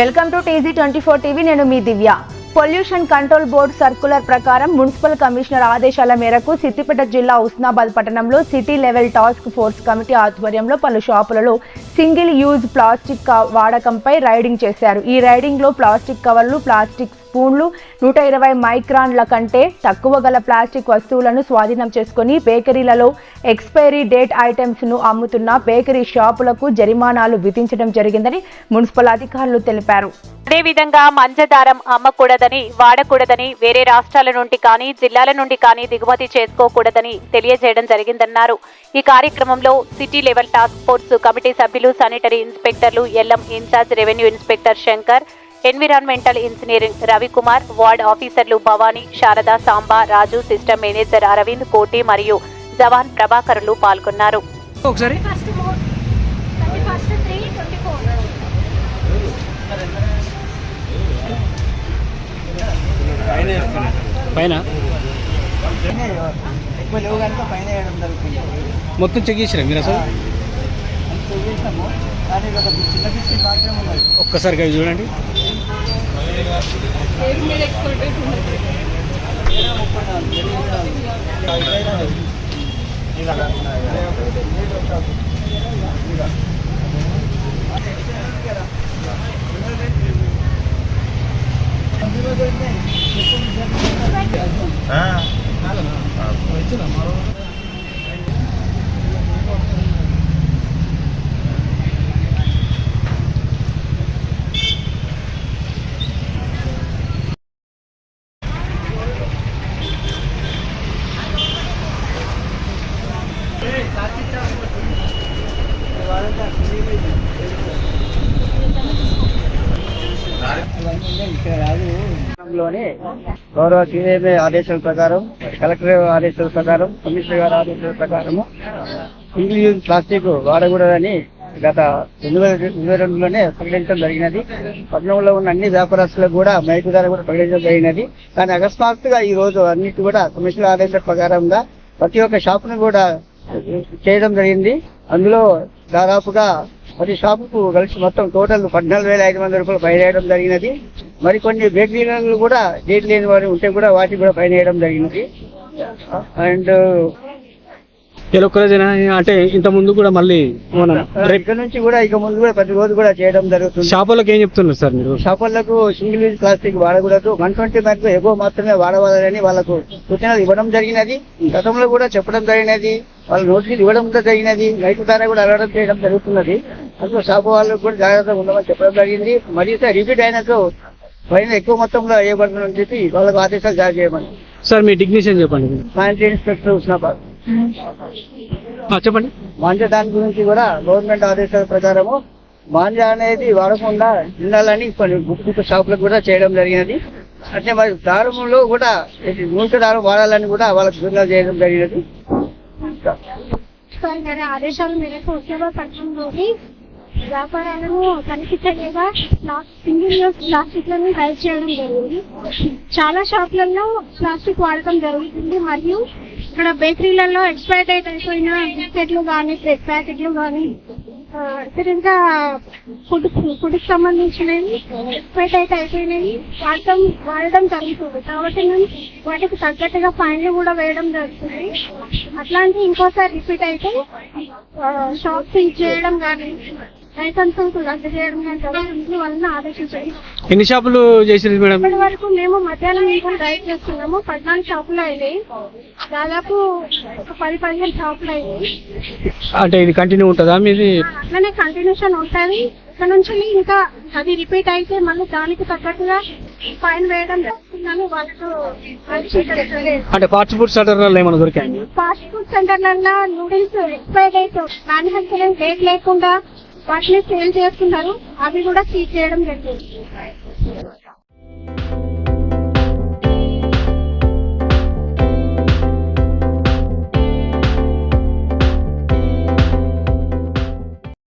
Welcome to TG twenty four TV నేను మీ Divya. Pollution control board circular ప్రకారం municipal commissioner ఆదేశాల మేరకు సిద్దిపేట జిల్లా ఉస్నాబాద్ పట్టణంలో city level task force committee ఆధ్వర్యంలో పలు షాపులలో సింగిల్ యూజ్ ప్లాస్టిక్ వాడకంపై రైడింగ్ చేశారు. ఈ రైడింగ్లో ప్లాస్టిక్ కవర్లు ప్లాస్టిక్ స్పూన్లు నూట ఇరవై మైక్రాన్ల కంటే తక్కువ గల ప్లాస్టిక్ వస్తువులను స్వాధీనం చేసుకుని బేకరీలలో ఎక్స్పైరీ డేట్ ఐటెమ్స్ను అమ్ముతున్న బేకరీ షాపులకు జరిమానాలు విధించడం జరిగిందని మున్సిపల్ అధికారులు తెలిపారు. అదేవిధంగా మంజదారం అమ్మకూడదని వాడకూడదని వేరే రాష్ట్రాల నుండి కానీ జిల్లాల నుండి కానీ దిగుమతి చేసుకోకూడదని తెలియజేయడం జరిగిందన్నారు. ఈ కార్యక్రమంలో city level task force committee సభ్యులు sanitary ఇన్స్పెక్టర్లు LM in charge revenue inspector Shankar environmental engineering Ravikumar ward ఆఫీసర్లు భవానీ శారద సాంబా రాజు సిస్టమ్ మేనేజర్ అరవింద్ కోటి మరియు జవాన్ ప్రభాకర్లు పాల్గొన్నారు. ఒకసారి. పైన? మొత్తం చెక్ చేసిరా మీరు అసలు అంత చేసినాము కానీ ఇది ఒక చిన్న బిస్కెట్ మాత్రమే ఉన్నది ఒక్కసారి అవి చూడండి ఇక్కడ రాదు లోనే గౌరవ సీఎంఏ ఆదేశాల ప్రకారం కలెక్టర్ ఆదేశాల ప్రకారం కమిషనర్ గారి ఆదేశాల ప్రకారము సింగిల్ యూజ్ ప్లాస్టిక్ వాడకూడదని గత రెండు వేల ఇరవై రెండులోనే ప్రకటించడం జరిగినది. పట్టణంలో ఉన్న అన్ని వ్యాపారస్తులకు కూడా మైకు ద్వారా కూడా ప్రకటించడం జరిగినది. కానీ అకస్మాత్తుగా ఈ రోజు అన్నిటి కూడా కమిషనర్ ఆదేశాల ప్రకారంగా ప్రతి ఒక్క షాప్ను కూడా చేయడం జరిగింది. అందులో దాదాపుగా ప్రతి షాపుకు కలిసి మొత్తం టోటల్ పద్నాలుగు వేల ఐదు వందల రూపాయలు ఫైన్ వేయడం జరిగినది. మరికొన్ని బేకరీలను కూడా డేట్ లేని వారు ఉంటే కూడా వాటికి కూడా ఫైన్ వేయడం జరిగినది. అండ్ ఇలా ఒక్కరోజేనా అంటే ఇంత ముందు కూడా మళ్ళీ మన ఇక్కడ నుంచి కూడా ఇక ముందు కూడా ప్రతి రోజు కూడా చేయడం జరుగుతుంది. షాపులకు ఏం చెప్తున్నారు సార్ మీరు? షాపులకు సింగిల్ యూజ్ ప్లాస్టిక్ వాడకూడదు. వన్ ట్వంటీ మ్యాక్ ఎగువ మాత్రమే వాడవాలని వాళ్ళకు సూచనలు ఇవ్వడం జరిగినది. గతంలో కూడా చెప్పడం జరిగినది. వాళ్ళ నోటీసులు ఇవ్వడం కూడా జరిగినది. రైతు ధర కూడా అడగడం చేయడం జరుగుతున్నది. అందులో షాపు వాళ్ళకు కూడా జాగ్రత్తగా ఉండమని చెప్పడం జరిగింది. మరియు రిపీట్ అయినట్టు పైన ఎక్కువ మొత్తంలో వేయబడుతుందని చెప్పి వాళ్ళకు ఆదేశాలు జారీ చేయమని. సార్ మీ డిగ్నిషన్ చెప్పండి. Sanitary inspector Husnabad. చెప్పండి. మాంజా దాని గురించి కూడా గవర్నమెంట్ ఆదేశాల ప్రకారము మాంజా అనేది వాడకుండా ఉండాలని కొన్ని బుక్ బుక్ షాపులకు కూడా చేయడం జరిగినది. అంటే మరి దారంలో కూడా ఇది నూనె దారం వాడాలని కూడా వాళ్ళకి సూచన చేయడం జరిగినది. ఆదేశాల మేరకు ఉద్యోగ పట్టణంలోని వ్యాపారాలను తనిఖీ చేయగా సింగిల్ యూజ్ ప్లాస్టిక్లను రైడ్ చేయడం జరిగింది. చాలా షాపులలో ప్లాస్టిక్ వాడటం జరుగుతుంది మరియు ఇక్కడ బేకరీలలో ఎక్స్పైర్ డేట్ అయిపోయిన బిస్కెట్లు కానీ బ్రెడ్ ప్యాకెట్లు కానీ ఇంకా ఫుడ్ ఫుడ్ సంబంధించినవి ఎక్స్పైర్ డేట్ అయిపోయినవి వాడటం వాడడం జరుగుతుంది. కాబట్టి మేము వాటికి తగ్గట్టుగా ఫైన్లు కూడా వేయడం జరుగుతుంది. అట్లాంటి ఇంకోసారి రిపీట్ అయితే షాప్ సీజ్ చేయడం కానీ రద్దు చేయడం వలన ఎన్ని షాపులు చేసినారు మేడం? ఇప్పటి వరకు మేము మధ్యాహ్నం ఇంకా డ్రైవ్ చేస్తున్నాము. పద్నాలుగు షాపులు అయినాయి. దాదాపు ఒక పది పదిహేను షాపులు అయినాయి. అంటే ఇది కంటిన్యూ ఉంటుందా మీది? అట్లనే కంటిన్యూషన్ ఉంటుంది. ఇక్కడ నుంచి ఇంకా అది రిపీట్ అయితే మళ్ళీ దానికి తగ్గట్టుగా ఫైన్ వేయడం జరుగుతుందని ఆదేశించారు. అంటే ఫాస్ట్ ఫుడ్ సెంటర్లలో ఏమైనా దొరికాయి? ఫాస్ట్ ఫుడ్ సెంటర్లలో noodles expire date manufacturing date లేకుండా వాటిని సేల్ చేస్తున్నారు అవి కూడా సీజ్ చేయడం జరిగింది.